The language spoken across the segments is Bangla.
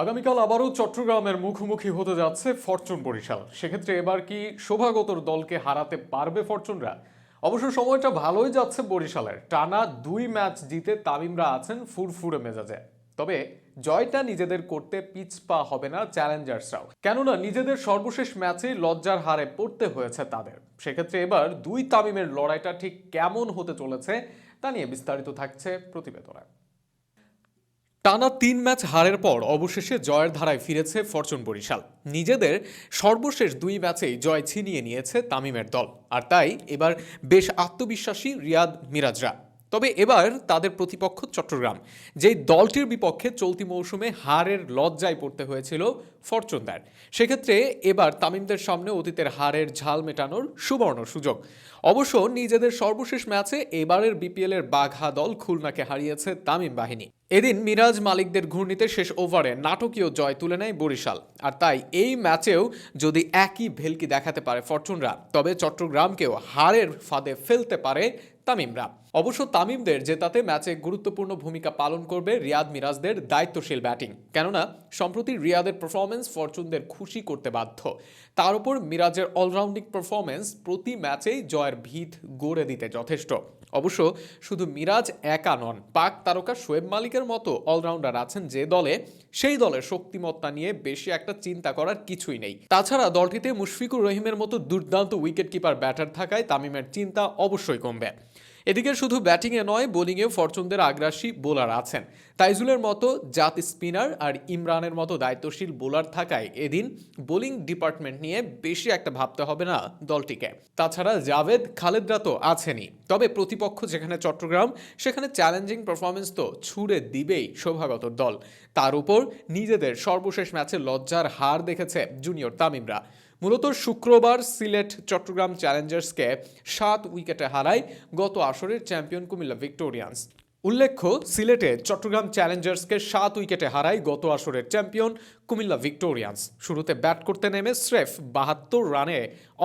আগামীকাল আবারও চট্টগ্রামের মুখোমুখি হতে যাচ্ছে ফরচুন বরিশাল। সেক্ষেত্রে এবার কি শোভাগতর দলকে হারাতে পারবে ফরচুনরা? অবশ্য সময়টা ভালোই যাচ্ছে বরিশালের। টানা দুই ম্যাচ জিতে তামিমরা আছেন ফুরফুরে মেজাজে। তবে জয়টা নিজেদের করতে পিছপা হবে না চ্যালেঞ্জার্সরাও। কেননা নিজেদের সর্বশেষ ম্যাচে লজ্জার হারে পড়তে হয়েছে তাদের। সেক্ষেত্রে এবার দুই তামিমের লড়াইটা ঠিক কেমন হতে চলেছে তা নিয়ে বিস্তারিত থাকছে প্রতিবেদনে। টানা তিন ম্যাচ হারের পর অবশেষে জয়ের ধারায় ফিরেছে ফরচুন বরিশাল। নিজেদের সর্বশেষ দুই ম্যাচেই জয় ছিনিয়ে নিয়েছে তামিমের দল। আর তাই এবার বেশ আত্মবিশ্বাসী রিয়াদ মিরাজরা। তবে এবার তাদের প্রতিপক্ষ চট্টগ্রাম, যেই দলটির বিপক্ষে চলতি মৌসুমে হারের লজ্জায় পড়তে হয়েছিল ফরচুনদার। সেক্ষেত্রে এবার তামিমদের সামনে অতীতের হারের ঝাল মেটানোর সুবর্ণ সুযোগ। অবশ্য নিজেদের সর্বশেষ ম্যাচে এবারের বিপিএল এর বাঘা দল খুলনাকে হারিয়েছে তামিম বাহিনী। এদিন মিরাজ মালিকদের ঘূর্ণিতে শেষ ওভারে নাটকীয় জয় তুলে নেয় বরিশাল। আর তাই এই ম্যাচেও যদি একই ভেলকি দেখাতে পারে ফরচুনরা, তবে চট্টগ্রামকেও হারের ফাঁদে ফেলতে পারে তামিমরা। অবশ্য তামিমদের জেতাতে ম্যাচে গুরুত্বপূর্ণ ভূমিকা পালন করবে রিয়াদ মিরাজদের দায়িত্বশীল ব্যাটিং। কেননা, সম্প্রতি রিয়াদের পারফরমেন্স ফরচুনদের খুশি করতে বাধ্য। তার উপর মিরাজের অলরাউন্ডিং পারফরমেন্স প্রতি ম্যাচেই জয়ের ভিত গড়ে দিতে যথেষ্ট। অবশ্য শুধু মিরাজ একা নন, পাক তারকা শোয়েব মালিকের মতো অলরাউন্ডার আছেন যে দলে, সেই দলের শক্তিমত্তা নিয়ে বেশি একটা চিন্তা করার কিছুই নেই। তাছাড়া দলটিতে মুশফিকুর রহিমের মতো দুর্দান্ত উইকেট কিপার ব্যাটার থাকায় তামিমের চিন্তা অবশ্যই কমবে। এদিকে শুধু ব্যাটিংয়ে নয়, বোলিংয়েও ফরচুনদের আগ্রাসী বোলার আছেন। তাইজুলের মতো জাত স্পিনার আর ইমরানের মতো দায়িত্বশীল বোলার থাকায় এদিন বোলিং ডিপার্টমেন্ট নিয়ে বেশি একটা ভাবতে হবে না দলটিকে। তাছাড়া জাভেদ, খালেদরা তো আছেনই। তবে প্রতিপক্ষ যেখানে চট্টগ্রাম, সেখানে চ্যালেঞ্জিং পারফরমেন্স তো ছুড়ে দিবেই শোভাগত দল। তার উপর নিজেদের সর্বশেষ ম্যাচে লজ্জার হার দেখেছে জুনিয়র তামিমরা। মূলত শুক্রবার সিলেট, চট্টগ্রাম চ্যালেঞ্জার্সকে সাত উইকেটে হারায় গত আসরের চ্যাম্পিয়ন কুমিল্লা ভিক্টোরিয়ান্স। উল্লেখ্য, সিলেটে চট্টগ্রাম চ্যালেঞ্জার্সকে সাত উইকেটে হারায় গত আসরের চ্যাম্পিয়ন কুমিল্লা ভিক্টোরিয়ান্স। শুরুতে ব্যাট করতে নেমে স্রেফ বাহাত্তর রানে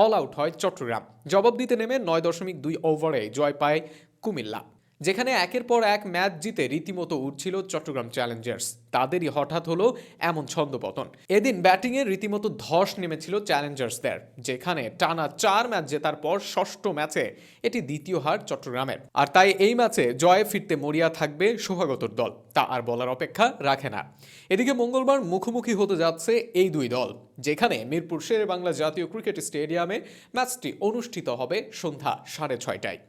অল আউট হয় চট্টগ্রাম। জবাব দিতে নেমে নয় দশমিক দুই ওভারে জয় পায় কুমিল্লা। যেখানে একের পর এক ম্যাচ জিতে রীতিমতো উঠছিল চট্টগ্রাম চ্যালেঞ্জার্স। তাদেরই হঠাৎ হলো এমন ছন্দপতন। এদিন ব্যাটিংয়ে রীতিমতো ধস নেমেছিল চ্যালেঞ্জার্সদের, যেখানে টানা চার ম্যাচ জেতার পর ষষ্ঠ ম্যাচে এটি দ্বিতীয় হার চট্টগ্রামের। আর তাই এই ম্যাচে জয়ে ফিরতে মরিয়া থাকবে শোভাগতর দল, তা আর বলার অপেক্ষা রাখে না। এদিকে মঙ্গলবার মুখোমুখি হতে যাচ্ছে এই দুই দল, যেখানে মিরপুর শেরে বাংলা জাতীয় ক্রিকেট স্টেডিয়ামে ম্যাচটি অনুষ্ঠিত হবে সন্ধ্যা সাড়ে ছয়টায়।